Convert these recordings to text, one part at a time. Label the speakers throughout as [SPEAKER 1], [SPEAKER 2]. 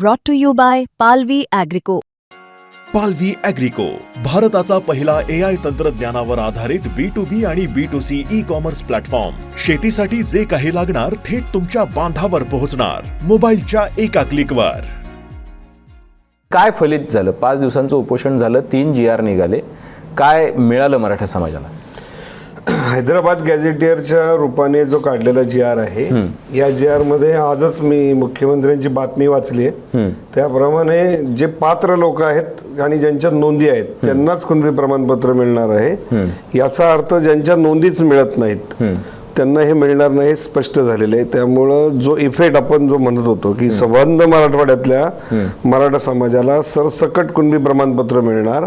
[SPEAKER 1] brought to you by Palvi Agrico.
[SPEAKER 2] पालवी अॅग्रिको भारताचा पहिला ए आय तंत्रज्ञानावर आधारित बी टू बी आणि B to C e commerce platform शेतीसाठी जे काही लागणार थेट तुमच्या बांधावर पोहोचणार. मोबाईलच्या एका क्लिकवर
[SPEAKER 3] काय फलित झालं? पाच दिवसांचं उपोषण झालं तीन जी आर निघाले. काय मिळालं मराठा समाजाला?
[SPEAKER 4] हैदराबाद गॅझेटियरच्या रूपाने जो काढलेला जी आर आहे या जी आरमध्ये आजच मी मुख्यमंत्र्यांची बातमी वाचली आहे. त्याप्रमाणे जे पात्र लोक आहेत आणि ज्यांच्या नोंदी आहेत त्यांनाच कुणबी प्रमाणपत्र मिळणार आहे. याचा अर्थ ज्यांच्या नोंदीच मिळत नाहीत. त्यांना हे मिळणार नाही हे स्पष्ट झालेलं आहे. त्यामुळं जो इफेक्ट आपण जो म्हणत होतो की संबंध मराठवाड्यातल्या मराठा समाजाला सरसकट कुणबी प्रमाणपत्र मिळणार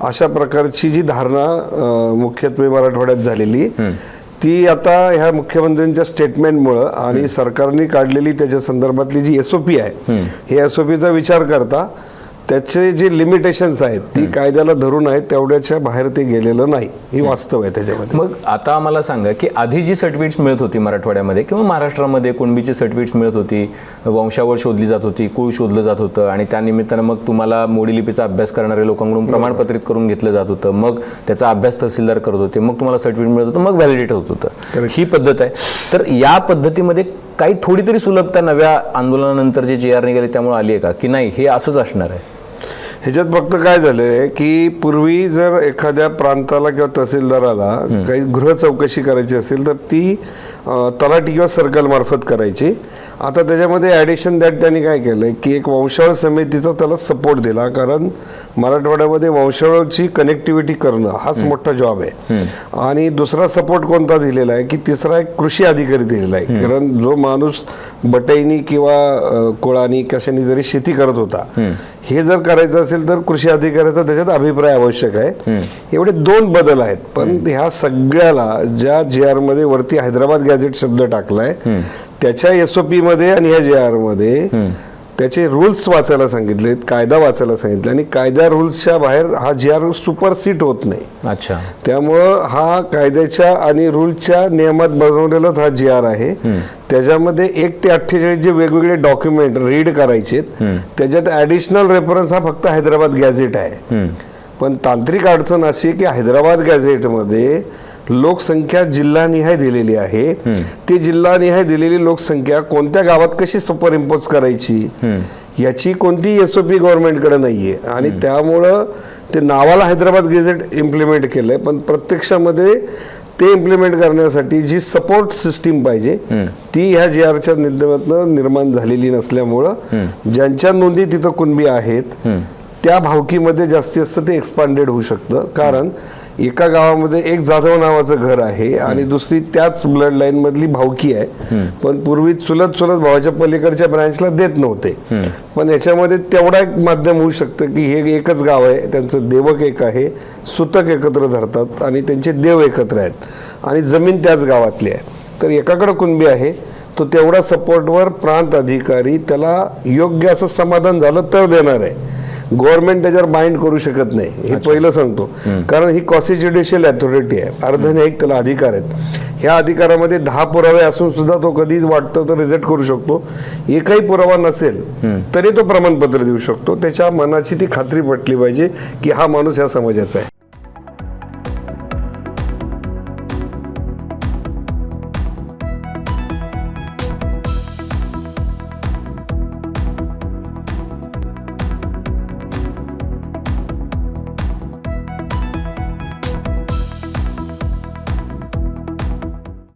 [SPEAKER 4] अशा प्रकारची जी धारणा मुख्यत्वे मराठवाड्यात झालेली ती आता ह्या मुख्यमंत्र्यांच्या स्टेटमेंटमुळं आणि सरकारने काढलेली त्याच्या संदर्भातली जी एसओपी आहे हे एसओपीचा विचार करता त्याचे जे लिमिटेशन्स आहेत ती कायद्याला धरून आहेत तेवढ्याच्या बाहेर ते गेलेलं नाही. ही वास्तव आहे त्याच्यामध्ये.
[SPEAKER 3] मग आता आम्हाला सांगा की आधी जी सर्टिफिकेट्स मिळत होती मराठवाड्यामध्ये किंवा महाराष्ट्रामध्ये कुणबीची सर्टिफिकेट्स मिळत होती वंशावळ शोधली जात होती कुळ शोधलं जात होतं आणि त्या निमित्तानं मग तुम्हाला मोडी लिपीचा अभ्यास करणाऱ्या लोकांकडून प्रमाणपत्रित करून घेतलं जात होतं. मग त्याचा अभ्यास तहसीलदार करत होते. मग तुम्हाला सर्टिफिकेट मिळत होतं. मग व्हॅलिडेट होत होतं. ही पद्धत आहे. तर या पद्धतीमध्ये काही थोडी तरी सुलभता नव्या आंदोलनानंतर जे जे आर निघाले त्यामुळे आली आहे का? की नाही? हे असंच असणार आहे.
[SPEAKER 4] ह्याच्यात फक्त काय झालंय की पूर्वी जर एखाद्या प्रांताला किंवा तहसीलदाराला काही गृह चौकशी करायची असेल तर ती तलाठी किंवा सर्कल मार्फत करायची. आता त्याच्यामध्ये ॲडिशन दॅट त्यांनी काय केलंय की एक वंशावळ समितीचा त्याला सपोर्ट दिला कारण मराठवाड्यामध्ये वंशावळची कनेक्टिव्हिटी करणं हाच मोठा जॉब आहे. आणि दुसरा सपोर्ट कोणता दिलेला आहे की तिसरा एक कृषी अधिकारी दिलेला आहे. कारण जो माणूस बटईनी किंवा कोळानी कशाने जरी शेती करत होता हे जर करायचं असेल तर कृषी अधिकाऱ्याचा त्याच्यात अभिप्राय आवश्यक आहे. एवढे दोन बदल आहेत पण ह्या सगळ्याला ज्या जे आरमध्ये वरती हैदराबाद गॅझेट शब्द टाकलाय त्याच्या एसओपी मध्ये आणि ह्या जे आरमध्ये त्याचे रूल्स वाचायला सांगितलेत कायदा वाचायला सांगितले आणि कायदा रूल्सच्या बाहेर हा जी आर सुपरसीट होत नाही.
[SPEAKER 3] अच्छा.
[SPEAKER 4] त्यामुळं हा कायद्याच्या आणि रूलच्या नियमात बनवलेलाच हा जी आर आहे. त्याच्यामध्ये एक ते अठ्ठेचाळीस जे वेगवेगळे डॉक्युमेंट रीड करायचे त्याच्यात ऍडिशनल रेफरन्स हा फक्त हैदराबाद गॅझेट आहे. पण तांत्रिक अडचण अशी आहे की हैदराबाद गॅझेटमध्ये लोकसंख्या जिल्हानिहाय दिलेली आहे. ती जिल्हानिहाय दिलेली लोकसंख्या कोणत्या गावात कशी सुपर इम्पोज करायची याची कोणती एसओपी गव्हर्नमेंटकडे नाहीये. आणि त्यामुळं ते नावाला हैदराबाद गेझेट इम्प्लिमेंट केलंय पण प्रत्यक्षामध्ये ते इम्प्लिमेंट करण्यासाठी जी सपोर्ट सिस्टीम पाहिजे ती ह्या जी आरच्या निध्यमातनं निर्माण झालेली नसल्यामुळं ज्यांच्या नोंदी तिथं कुणबी आहेत त्या भावकीमध्ये जास्तीत जास्त ते एक्सपांडेड होऊ शकतं. कारण एका गावामध्ये एक जाधव नावाचं घर आहे आणि दुसरी त्याच ब्लड लाईन मधली भावकी आहे. पण पूर्वी चुलत चुलत भावाच्या पलीकडच्या ब्रँचला देत नव्हते. पण याच्यामध्ये तेवढा एक माध्यम होऊ शकतं की हे एकच गाव आहे त्यांचं देवक एक आहे सुतक एकत्र धरतात आणि त्यांचे देव एकत्र आहेत. आणि जमीन त्याच गावातली आहे. तर एकाकडे कुणबी आहे तो तेवढा सपोर्टवर प्रांत अधिकारी त्याला योग्य असं समाधान झालं तर देणार आहे. गव्हर्नमेंट त्याच्यावर बाइंड करू शकत नाही हे पहिलं सांगतो. कारण ही कॉसी ज्युडिशियल अथॉरिटी आहे. अर्धन्यायिक त्याला अधिकार आहेत. ह्या अधिकारामध्ये दहा पुरावे असून सुद्धा तो कधी वाटतो तर रिजेक्ट करू शकतो. एकही पुरावा नसेल तरी तो प्रमाणपत्र देऊ शकतो. त्याच्या मनाची ती खात्री पटली पाहिजे की हा माणूस ह्या समाजाचा आहे.